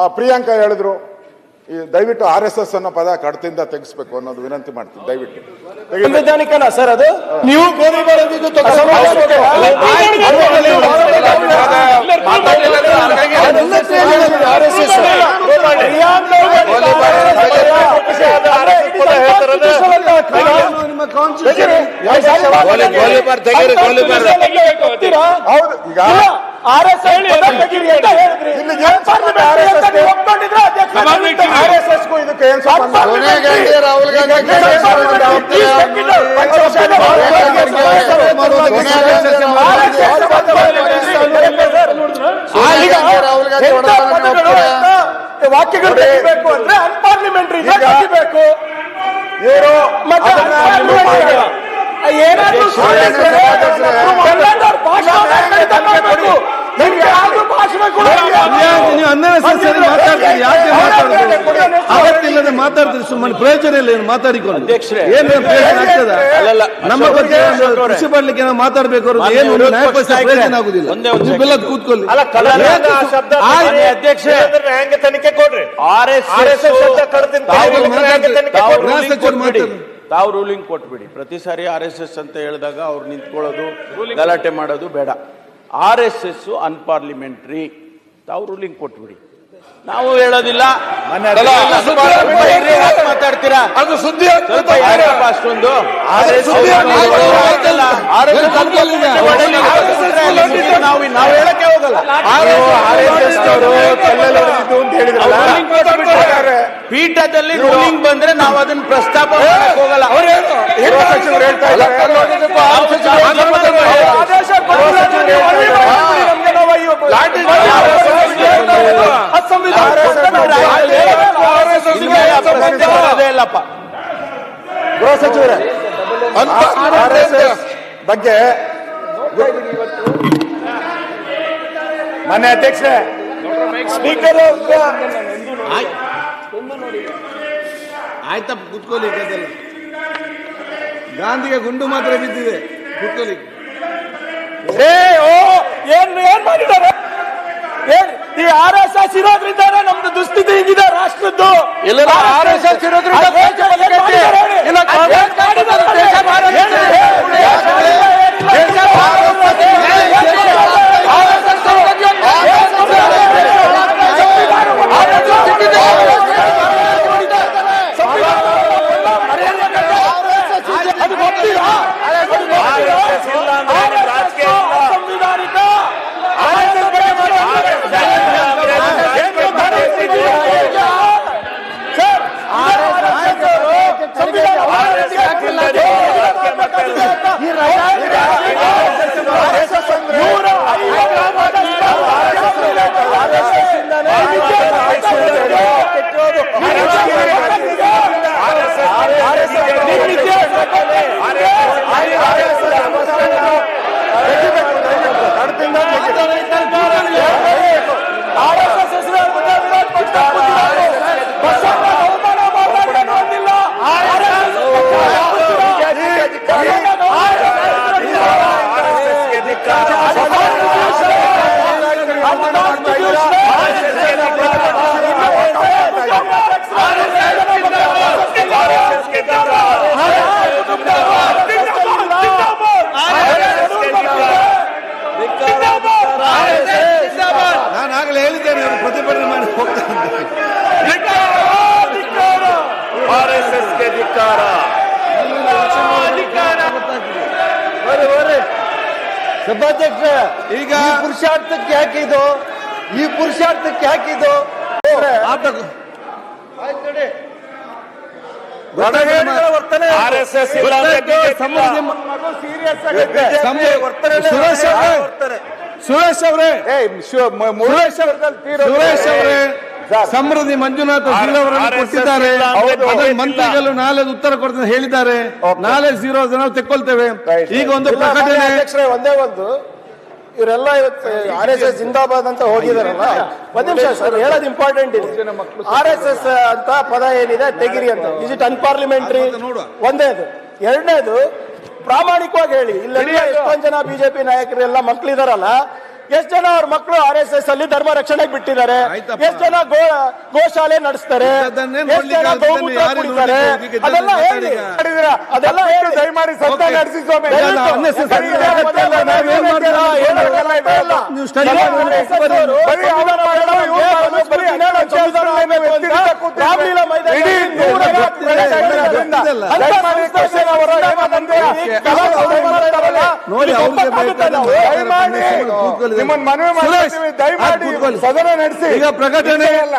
ಆ, ಪ್ರಿಯಾಂಕಾ ಹೇಳಿದ್ರು ಈ ದಯವಿಟ್ಟು ಆರ್ ಎಸ್ ಎಸ್ ಅನ್ನೋ ಪದ ಕಡತಿಂದ ತೆಗಿಸ್ಬೇಕು ಅನ್ನೋದು ವಿನಂತಿ ಮಾಡ್ತೀನಿ ದಯವಿಟ್ಟು ಸಂವಿಧಾನಿಕನ ಸರ್ ಅದು ನೀವು. ಹೌದು ಈಗ ಆರ್ ಎಸ್ ಎಸ್ ಇದಕ್ಕೆ ರಾಹುಲ್ ಗಾಂಧಿ ರಾಹುಲ್ ಗಾಂಧಿ ವಾಕ್ಯಗಳು ತೆಗಿಬೇಕು ಅಂದ್ರೆ ಅನ್ಪಾರ್ಲಿಮೆಂಟ್ರಿ ತೆಗಿಬೇಕು ಏನು ಮತ್ತೆ. ಏನಾದ್ರೂ ಮಾತಾಡ್ತೀರಿ ಸುಮ್ಮನೆ ಪ್ರಯೋಜನ ಇಲ್ಲ ಏನು ಮಾತಾಡಿಕೊಂಡು. ಅಧ್ಯಕ್ಷರೇ. ಏನು ಪ್ರಯೋಜನ ಆಗ್ತದ? ಅಲ್ಲಲ್ಲ. ನಮ್ಮ ಬಗ್ಗೆ ಕೃಷಿ ಮಾಡ್ಲಿಕ್ಕೆ ನಾವು ಮಾತಾಡ್ಬೇಕು ಏನು ಪ್ರಯೋಜನ ಆಗುದಿಲ್ಲ. ಒಂದೇ ಒಂದು ನೀವೆಲ್ಲ ಕೂತ್ಕೊಳ್ಳಿ. ಅಧ್ಯಕ್ಷೆ ಹೆಂಗೆ ತನಿಖೆ ಕೊಡ್ರಿ. ಆರ್ ಎಸ್ RSS ಶಬ್ದ ಕಡ್ದಿದ್ದು ತಾವು ರೂಲಿಂಗ್ ಕೊಟ್ಬಿಡಿ ಪ್ರತಿ ಸಾರಿ ಆರ್ ಎಸ್ ಎಸ್ ಅಂತ ಹೇಳಿದಾಗ ಅವ್ರು ನಿಂತ್ಕೊಳ್ಳೋದು ಗಲಾಟೆ ಮಾಡೋದು ಬೇಡ ಆರ್ ಎಸ್ ಎಸ್ ಅನ್ಪಾರ್ಲಿಮೆಂಟ್ರಿ ತಾವು ರೂಲಿಂಗ್ ಕೊಟ್ಬಿಡಿ ನಾವು ಹೇಳೋದಿಲ್ಲ ಮಾತಾಡ್ತೀರಾ ಅದು ಸುದ್ದಿ ಸ್ವಲ್ಪ ಅಷ್ಟೊಂದು ನಾವು ಹೇಳಕ್ಕೆ ಹೋಗಲ್ಲ ಪೀಠದಲ್ಲಿ ರೂಲಿಂಗ್ ಬಂದ್ರೆ ನಾವು ಅದನ್ನ ಪ್ರಸ್ತಾಪ ಹೋಗಲ್ಲ ಗೃಹ ಸಚಿವರು ಹೇಳ್ತಾ ಇದ್ದಾರೆ ಇಲ್ಲಪ್ಪ ಗೃಹ ಸಚಿವರೇ ಆರ್ ಎಸ್ ಎಸ್ ಬಗ್ಗೆ ಮನೆ ಅಧ್ಯಕ್ಷರೇ ಸ್ಪೀಕರ್ ಆಯ್ತಪ್ಪ ಕುತ್ಕೊಳ್ಳಿ ಗದ್ದಲ ಗಾಂಧಿಗೆ ಗುಂಡು ಮಾತ್ರ ಬಿದ್ದಿದೆ. ಕುತ್ಕೊಳ್ಳಿ. ಏ ಓ ಏನ್ ಏನ್ ಮಾಡಿದ್ದಾರೆ? ಏನ್ ಈ ಆರ್ ಎಸ್ ಎಸ್ ಇರೋದ್ರಿಂದಾನೆ ನಮ್ದು ದುಸ್ಥಿತಿ ಹಿಂಗಿದೆ ರಾಷ್ಟ್ರದ್ದು? ಇಲ್ಲ, ಆರ್ ಎಸ್ ಎಸ್ ಇರೋದ್ರಿಂದ up. ನಾನು ಆಗಲೇ ಹೇಳಿದ್ದೇನೆ ಅವರು ಪ್ರತಿಭಟನೆ ಮಾಡಿ ಹೋಗ್ತಾರೆ ಆರ್ ಎಸ್ ಎಸ್ಗೆ ಧಿಕ್ಕಾರ ಸಭಾಧ್ಯಕ್ಷ ಈಗ ಈ ಪುರುಷಾರ್ಥಕ್ಕೆ ಹಾಕಿದ್ದು ಈ ಪುರುಷಾರ್ಥಕ್ಕೆ ಹಾಕಿದ್ದು ಆರ್ ಎಸ್ ಎಸ್. ಸುರೇಶ್ ಅವರೇ ಸುರೇಶ್ ಅವರೇ. ಸಮೃದ್ಧಿ ಮಂಜುನಾಥ ಸಿಂಗ್ ಅವರನ್ನು RSS ಕೊಟ್ಟಿದ್ದಾರೆ. ಮಂತ್ರಿಗಳು ನಾಳೆ ಉತ್ತರ ಕೊಡ್ತಾರೆ ಹೇಳಿದ್ದಾರೆ. ನಾಳೆ ಜೀರೋ ಜನ ತೆಕ್ಕೊಳ್ತೇವೆ. ಈಗ ಒಂದು ಪ್ರಕಟಣೆ ಒಂದೇ ಒಂದು. ಇವರೆಲ್ಲ ಆರ್ ಎಸ್ ಎಸ್ ಜಿಂದಾಬಾದ್ ಅಂತ ಹೋಗಿದಾರಲ್ಲ? ಒಂದ್ ನಿಮಿಷ ಸರ್ ಹೇಳೋದು ಇಂಪಾರ್ಟೆಂಟ್ ಇದೆ. ಆರ್ ಎಸ್ ಎಸ್ ಅಂತ ಪದ ಏನಿದೆ? ತೆಗಿರಿ ಅಂತ. ಇಸ್ ಇಟ್ ಅನ್ಪಾರ್ಲಿಮೆಂಟ್ರಿ ಒಂದೇ ಒಂದೇದು. ಎರಡನೇದು ಪ್ರಾಮಾಣಿಕವಾಗಿ ಹೇಳಿ. ಇಲ್ಲಿ ಎಷ್ಟೊಂದ್ ಜನ ಬಿಜೆಪಿ ನಾಯಕರು ಎಲ್ಲ ಮಕ್ಳಿದಾರಲ್ಲ? ಎಷ್ಟು ಜನ ಅವ್ರ ಮಕ್ಕಳು ಆರ್ ಎಸ್ ಎಸ್ ಅಲ್ಲಿ ಧರ್ಮ ರಕ್ಷಣೆಗೆ ಬಿಟ್ಟಿದ್ದಾರೆ ಎಷ್ಟ್ ಜನ ಗೋ ಗೋಶಾಲೆ ನಡೆಸ್ತಾರೆ ಎಷ್ಟು ಜನ ನೋಡ್ಲಿಕ್ಕೆ ಗೌಮೂತ್ರ ಕುಡಿತಾರೆ ಅದೆಲ್ಲ ಹೇಳಿ? ಅದೆಲ್ಲ ಹೇಳಿ ದಯಮಾಡಿ Okay. ನಡೆಸಿ ಸ್ವಾಮಿ ಇದೆಲ್ಲ ನೋಡಿ ನಿಮ್ಮನ್ನ ಮನವಿ ಮಾಡಿ ದಯಮಾಡಿ ಸದನ ನಡೆಸಿ. ಈಗ ಪ್ರಕಟಣೆ ಅಲ್ಲ